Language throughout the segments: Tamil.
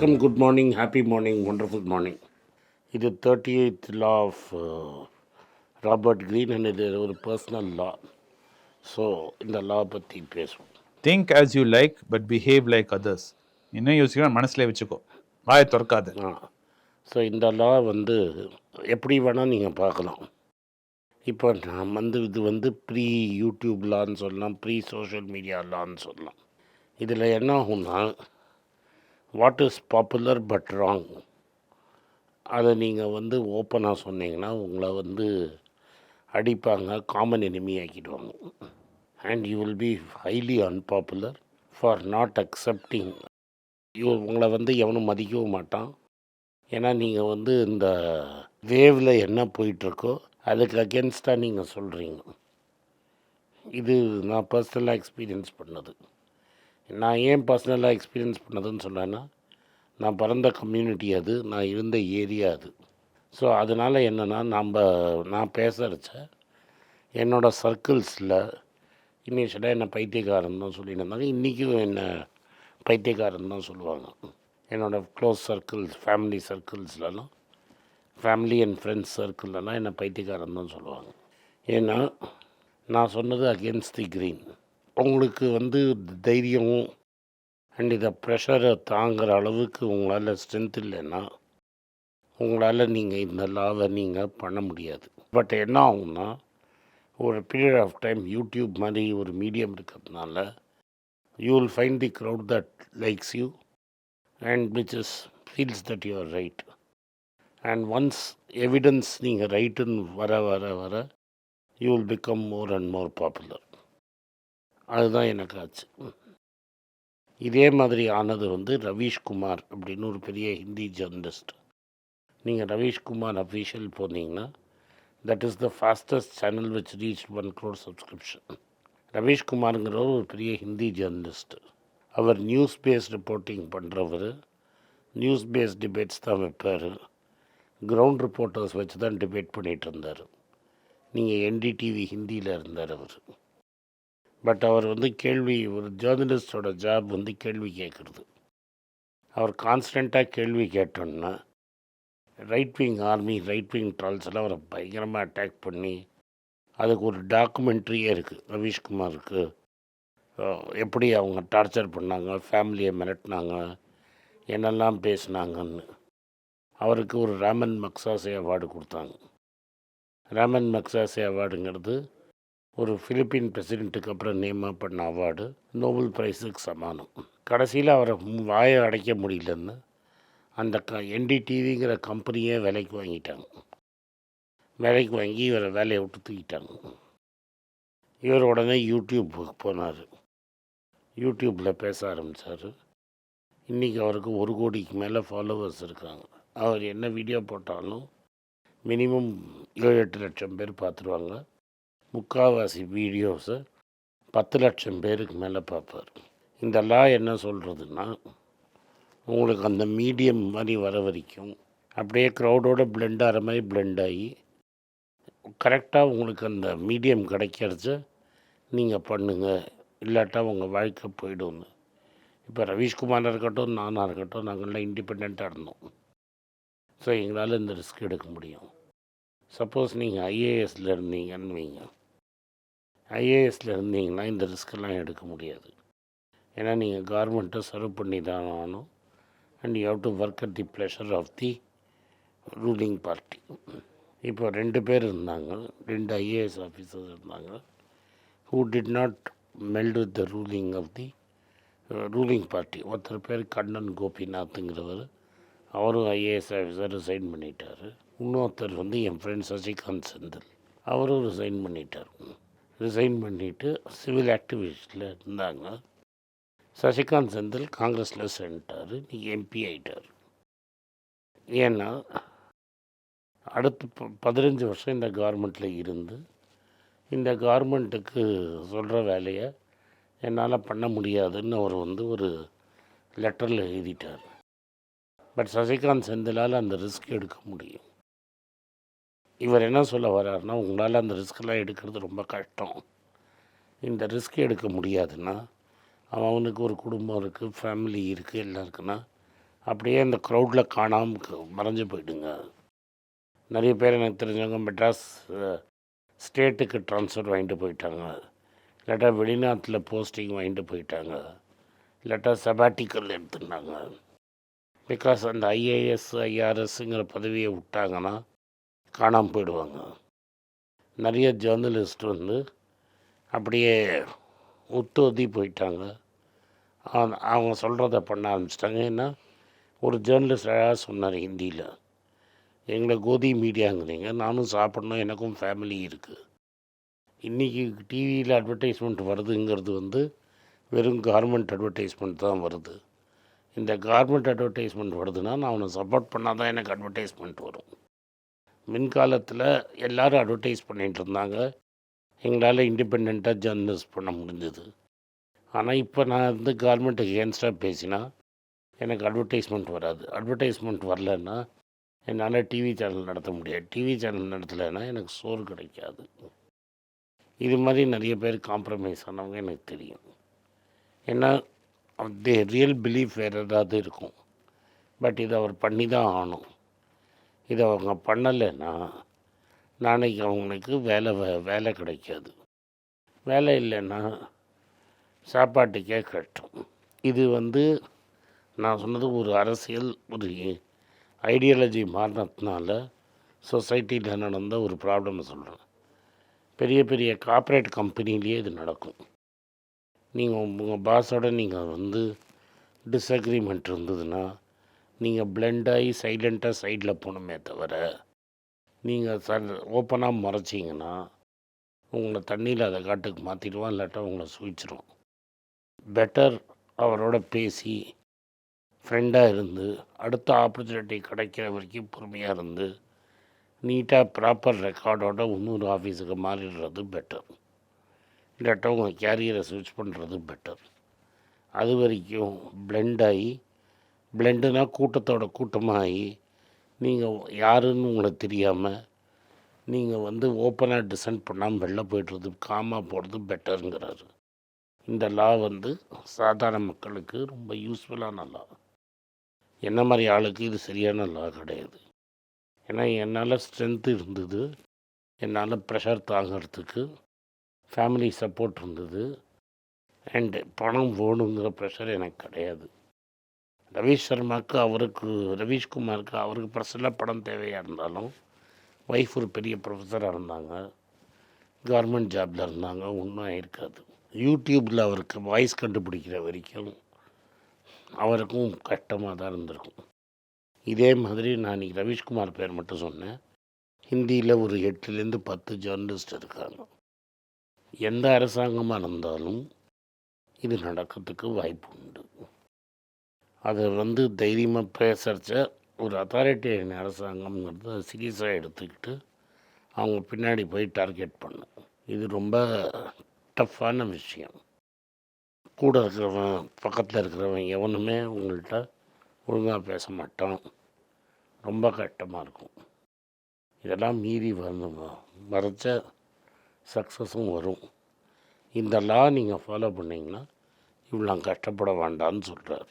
வணக்கம் good morning happy morning wonderful morning இது thirty eighth law of Robert Greene and இது ஒரு பர்சனல் லா ஸோ இந்த லா பற்றி பேசுவோம். Think as you like but behave like others. என்ன யோசிக்கணும்? மனசுல வச்சுக்கோ. வாயை திறக்காத. ஆ. ஸோ இந்த லா வந்து எப்படி வேணால் நீங்கள் பார்க்கலாம். இப்போ நான் வந்து இது வந்து ப்ரீ யூடியூப் லான்னு சொல்லலாம் ப்ரீ சோஷியல் மீடியா லான்னு சொல்லலாம். இதில் என்ன ஆகும்னா what is popular but wrong? அதை நீங்கள் வந்து ஓப்பனாக சொன்னீங்கன்னா உங்களை வந்து அடிப்பாங்க common enemy ஆக்கிடுவாங்க. And you will be highly unpopular for not accepting you உங்களை வந்து எவனும் மதிக்கவும் மாட்டான். ஏன்னா நீங்கள் வந்து இந்த வேவில் என்ன போயிட்டுருக்கோ அதுக்கு அகேன்ஸ்டாக நீங்கள் சொல்கிறீங்க இது நான் பர்சனலாக எக்ஸ்பீரியன்ஸ் பண்ணது. நான் ஏன் பர்சனலாக எக்ஸ்பீரியன்ஸ் பண்ணதுன்னு சொன்னேன்னா நான் பிறந்த கம்யூனிட்டி அது நான் இருந்த ஏரியா அது. ஸோ அதனால் என்னென்னா நம்ம நான் பேசுகிறச்ச என்னோடய சர்க்கிள்ஸில் இனிஷியலாக என்னை பைத்தியக்காரன் தான் சொல்லிட்டு இருந்தாங்க இன்றைக்கும் என்னை பைத்தியக்காரன் தான் சொல்லுவாங்க. என்னோடய க்ளோஸ் சர்க்கிள்ஸ் ஃபேமிலி சர்க்கிள்ஸ்லலாம் ஃபேமிலி அண்ட் ஃப்ரெண்ட்ஸ் சர்க்கிள்லலாம் என்னை பைத்தியக்காரன் தான் சொல்லுவாங்க. ஏன்னா நான் சொன்னது அகேன்ஸ்ட் தி க்ரீன் உங்களுக்கு வந்து தைரியமும் அண்ட் இதை ப்ரெஷரை தாங்குகிற அளவுக்கு உங்களால் ஸ்ட்ரென்த் இல்லைன்னா உங்களால் நீங்கள் இந்த லாவை நீங்கள் பண்ண முடியாது. பட் என்ன ஆகும்னா ஒரு பீரியட் ஆஃப் டைம் யூடியூப் மாதிரி ஒரு மீடியம் இருக்கிறதுனால you will find the crowd that likes you and which is feels that you are right and once evidence நீங்கள் ரைட்டுன்னு வர வர வர you will become more and more popular அதுதான் எனக்கு ஆச்சு. இதே மாதிரி ஆனது வந்து ரவீஷ்குமார் அப்படின்னு ஒரு பெரிய ஹிந்தி ஜேர்னலிஸ்ட். நீங்கள் ரவீஷ்குமார் அஃபீஷியல் போனீங்கன்னா that is the fastest channel which reach one crore subscription ரவீஷ்குமாருங்கிறவர் ஒரு பெரிய ஹிந்தி ஜேர்னலிஸ்ட்டு அவர் நியூஸ் பேஸ் ரிப்போர்ட்டிங் பண்ணுறவர் நியூஸ் பேஸ் டிபேட்ஸ் தான் வைப்பார். கிரவுண்ட் ரிப்போர்ட்டர்ஸ் வச்சு தான் டிபேட் பண்ணிகிட்டு இருந்தார். நீங்கள் என்டிடிவி ஹிந்தியில் இருந்தார் அவர். பட் அவர் வந்து கேள்வி ஒரு ஜேர்னலிஸ்டோட ஜாப் வந்து கேள்வி கேட்குறது. அவர் கான்ஸ்டண்ட்டாக கேள்வி கேட்டோன்னா right wing army right wing trolls எல்லாம் அவரை பயங்கரமாக அட்டாக் பண்ணி அதுக்கு ஒரு டாக்குமெண்ட்ரியே இருக்குது ரவீஷ்குமாருக்கு. எப்படி அவங்க டார்ச்சர் பண்ணாங்க ஃபேமிலியை மிரட்டினாங்க என்னெல்லாம் பேசினாங்கன்னு. அவருக்கு ஒரு ராமன் மக்சாசே அவார்டு கொடுத்தாங்க. ராமன் மக்சாசே அவார்டுங்கிறது ஒரு ஃபிலிப்பீன் பிரசிடெண்ட்டுக்கு அப்புறம் நேமாக பண்ண அவார்டு நோபல் பிரைஸுக்கு சமானம். கடைசியில் அவரை வாயை அடைக்க முடியலன்னு அந்த க என்டிடிவிங்கிற கம்பெனியே விலைக்கு வாங்கிட்டாங்க. விலைக்கு வாங்கி இவரை வேலையை விட்டு தூக்கிட்டாங்க. இவர் உடனே யூடியூப்புக்கு போனார். யூடியூப்பில் பேச ஆரம்பித்தார் இன்றைக்கி அவருக்கு ஒரு கோடிக்கு மேலே ஃபாலோவர்ஸ் இருக்காங்க. அவர் என்ன வீடியோ போட்டாலும் மினிமம் ஏழு எட்டு லட்சம் பேர் பார்த்துருவாங்க. முக்கால்வாசி வீடியோஸை பத்து லட்சம் பேருக்கு மேலே பார்ப்பார். இந்த லா என்ன சொல்கிறதுன்னா உங்களுக்கு அந்த மீடியம் மாதிரி வர வரைக்கும் அப்படியே க்ரௌடோட பிளெண்ட் ஆகிற மாதிரி பிளெண்ட் ஆகி கரெக்டாக உங்களுக்கு அந்த மீடியம் கிடைக்கிறச்ச நீங்கள் பண்ணுங்கள் இல்லாட்டா உங்கள் வாழ்க்கை போய்டும்னு. இப்போ ரவீஷ்குமார் இருக்கட்டும் நானாக இருக்கட்டும் நாங்கள்லாம் இண்டிபெண்ட்டாக இருந்தோம். ஸோ எங்களால் இந்த ரிஸ்க் எடுக்க முடியும். சப்போஸ் நீங்கள் ஐஏஎஸில் இருந்தீங்கன்னு வைங்க. ஐஏஎஸில் இருந்தீங்கன்னா இந்த ரிஸ்க்கெல்லாம் எடுக்க முடியாது. ஏன்னா நீங்கள் கவர்மெண்ட்டை சர்வ் பண்ணி தான் ஆகணும். And you have to work at the pleasure of the ruling party இப்போ ரெண்டு பேர் இருந்தாங்க. ரெண்டு ஐஏஎஸ் ஆஃபீஸர்ஸ் இருந்தாங்க. Who did not meld with the ruling of the ruling party ஒருத்தர் பேர் கண்ணன் கோபிநாத்துங்கிறவர் அவரும் ஐஏஎஸ் ஆஃபீஸர் ரிசைன் பண்ணிட்டார். இன்னொருத்தர் வந்து என் ஃப்ரெண்ட் சசிகாந்த் செந்தில். அவரும் ரிசைன் பண்ணிட்டார். ரிசைன் பண்ணிவிட்டு சிவில் ஆக்டிவிஸ்டில் இருந்தாங்க. சசிகாந்த் செந்தில் காங்கிரஸில் சேர்ந்துட்டார். நீ எம்பி ஆயிட்டார். ஏன்னா அடுத்து ப- பதினஞ்சு வருஷம் இந்த கவர்மெண்ட்டில் இருந்து இந்த கவர்மெண்ட்டுக்கு சொல்கிற வேலையை என்னால் பண்ண முடியாதுன்னு அவர் வந்து ஒரு லெட்டரில் எழுதிட்டார். பட் சசிகாந்த் செந்திலால் அந்த ரிஸ்க் எடுக்க முடியும். இவர் என்ன சொல்ல வர்றாருன்னா உங்களால் அந்த ரிஸ்க்கெல்லாம் எடுக்கிறது ரொம்ப கஷ்டம். இந்த ரிஸ்க் எடுக்க முடியாதுன்னா அவன் அவனுக்கு ஒரு குடும்பம் இருக்குது ஃபேமிலி இருக்குது எல்லாம் இருக்குன்னா அப்படியே இந்த க்ரௌடில் காணாமல் மறைஞ்சு போயிடுங்க. நிறைய பேர் எனக்கு தெரிஞ்சவங்க மெட்ராஸ் ஸ்டேட்டுக்கு ட்ரான்ஸ்ஃபர் வாங்கிட்டு போயிட்டாங்க. இல்லாட்டா வெளிநாட்டில் போஸ்டிங் வாங்கிட்டு போயிட்டாங்க. இல்லாட்டா செபாட்டிக்கல் எடுத்துட்டாங்க பிகாஸ் அந்த ஐஏஎஸ் ஐஆர்எஸ்ங்கிற பதவியை விட்டாங்கன்னா காணாமல் போயிடுவாங்க. நிறைய ஜேர்னலிஸ்ட் வந்து அப்படியே உத்தோதி போயிட்டாங்க. அவங்க சொல்கிறத பண்ண ஆரம்பிச்சிட்டாங்க. ஏன்னா ஒரு ஜேர்னலிஸ்ட் அழகாக சொன்னார் ஹிந்தியில். எங்களை கோதி மீடியாங்கிறீங்க. நானும் சாப்பிட்ணும். எனக்கும் ஃபேமிலி இருக்குது இன்றைக்கி டிவியில் அட்வர்டைஸ்மெண்ட் வருதுங்கிறது வந்து வெறும் கார்மெண்ட் அட்வர்டைஸ்மெண்ட் தான் வருது. இந்த கார்மெண்ட் அட்வர்டைஸ்மெண்ட் வருதுன்னா நான் அவனை சப்போர்ட் பண்ணால் தான் எனக்கு அட்வர்டைஸ்மெண்ட் வரும். மின்காலத்தில் எல்லாரும் அட்வர்டைஸ் பண்ணிகிட்டு இருந்தாங்க. எங்களால் இண்டிபெண்ட்டாக ஜேர்னலிஸ்ட் பண்ண முடிஞ்சது. ஆனால் இப்போ நான் வந்து கவர்மெண்ட் எகேன்ஸ்டாக பேசினா எனக்கு அட்வர்டைஸ்மெண்ட் வராது. அட்வர்டைஸ்மெண்ட் வரலன்னா என்னால் டிவி சேனல் நடத்த முடியாது. டிவி சேனல் நடத்தலைன்னா எனக்கு சோறு கிடைக்காது. இது மாதிரி நிறைய பேர் காம்ப்ரமைஸ் ஆனவங்க எனக்கு தெரியும். ஏன்னா தே ரியல் பிலீஃப் வேறு ஏதாவது இருக்கும். பட் இதை அவர் பண்ணி தான் ஆகணும். இதை அவங்க பண்ணலைன்னா நாளைக்கு அவங்களுக்கு வேலை வே- வேலை கிடைக்காது. வேலை இல்லைன்னா சாப்பாட்டுக்கே கஷ்டம். இது வந்து நான் சொன்னது ஒரு அரசியல் ஒரு ஐடியாலஜி மாறினதுனால சொசைட்டியில் நடந்த ஒரு ப்ராப்ளம் சொல்கிறேன் பெரிய பெரிய கார்ப்பரேட் கம்பெனிலேயே இது நடக்கும். நீங்கள் உங்கள் பாஸோட நீங்கள் வந்து டிஸ்அக்ரிமெண்ட் இருந்ததுன்னா நீங்கள் பிளெண்டாகி ஆகி சைலண்ட்டாக சைடில் போகணுமே தவிர நீங்கள் ச ஓப்பனாக மறைச்சிங்கன்னா உங்களை தண்ணியில் அதை காட்டுக்கு மாற்றிடுவான் இல்லாட்டா உங்களை சுழிச்சிரும் பெட்டர் அவரோட பேசி ஃப்ரெண்டாக இருந்து அடுத்த ஆப்பர்ச்சுனிட்டி கிடைக்கிற வரைக்கும் பொறுமையாக இருந்து நீட்டாக ப்ராப்பர் ரெக்கார்டோட இன்னொரு ஆஃபீஸுக்கு மாறிடுறது பெட்டர் இல்லாட்டா உங்கள் கேரியரை ஸ்விட்ச் பண்ணுறது பெட்டர் அது வரைக்கும் பிளெண்ட் ஆகி பிளெண்டுனா கூட்டத்தோட கூட்டமாகி நீங்கள் யாருன்னு உங்களுக்கு தெரியாமல் நீங்கள் வந்து ஓப்பனாக டிசைன் பண்ணாமல் வெளில போய்ட்டுறது காமாக போகிறது பெட்டருங்கிறாரு இந்த லா வந்து சாதாரண மக்களுக்கு ரொம்ப யூஸ்ஃபுல்லான லா என்ன மாதிரி ஆளுக்கு இது சரியான லா கிடையாது. ஏன்னா என்னால் ஸ்ட்ரென்த்து இருந்தது என்னால் ப்ரெஷர் தாங்கிறதுக்கு ஃபேமிலி சப்போர்ட் இருந்தது அண்டு பணம் போகணுங்கிற ப்ரெஷர் எனக்கு கிடையாது. ரவீஷ் சர்மாவுக்கு அவருக்கு ரவீஷ்குமாருக்கு அவருக்கு பர்சனலாக படம் தேவையாக இருந்தாலும் ஒய்ஃப் ஒரு பெரிய ப்ரொஃபஸராக இருந்தாங்க. கவர்மெண்ட் ஜாபில் இருந்தாங்க. ஒன்றும் இருக்காது யூடியூப்பில் அவருக்கு வாய்ஸ் கண்டுபிடிக்கிற வரைக்கும் அவருக்கும் கஷ்டமாக தான் இருந்திருக்கும். இதே மாதிரி நான் இன்னைக்கு ரவீஷ்குமார் பேர் மட்டும் சொன்னேன். ஹிந்தியில் ஒரு எட்டுலேருந்து பத்து ஜேர்னலிஸ்ட் இருக்காங்க. எந்த அரசாங்கமாக இருந்தாலும் இது நடக்கிறதுக்கு வாய்ப்பு உண்டு. அதை வந்து தைரியமாக பேசுகிறச்ச ஒரு அத்தாரிட்டேரியன் அரசாங்கம்ங்கிறத சீரியஸாக எடுத்துக்கிட்டு அவங்க பின்னாடி போய் டார்கெட் பண்ணும். இது ரொம்ப டஃப்பான விஷயம். கூட இருக்கிறவன் பக்கத்தில் இருக்கிறவன் எவனுமே உங்கள்கிட்ட ஒழுங்காக பேச மாட்டான். ரொம்ப கஷ்டமாக இருக்கும். இதெல்லாம் மீறி வந்து வரைச்ச சக்ஸஸும் வரும். இந்த லா நீங்கள் ஃபாலோ பண்ணிங்கன்னா இவ்வளோ கஷ்டப்பட வேண்டாம்னு சொல்கிறாரு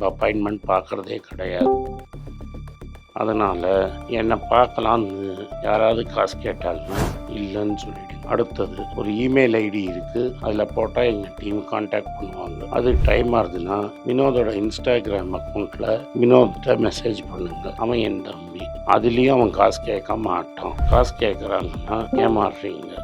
அப்பாயின்மெண்ட் பார்க்குறதே கிடையாது. அதனால் என்னை பார்க்கலான்னு யாராவது காசு கேட்டாலுமே இல்லைன்னு சொல்லிடு. அடுத்தது ஒரு இமெயில் ஐடி இருக்குது அதில் போட்டால் எங்கள் டீம் காண்டாக்ட் பண்ணுவாங்க. அது டைம் ஆகுதுன்னா வினோதோட இன்ஸ்டாகிராம் அக்கௌண்ட்டில் வினோத்கிட்ட மெசேஜ் பண்ணுங்க. அவன் என் தம்பி. அதுலேயும் அவன் காசு கேட்க மாட்டான். காசு கேட்குறாங்கன்னா ஏமாறுறீங்க.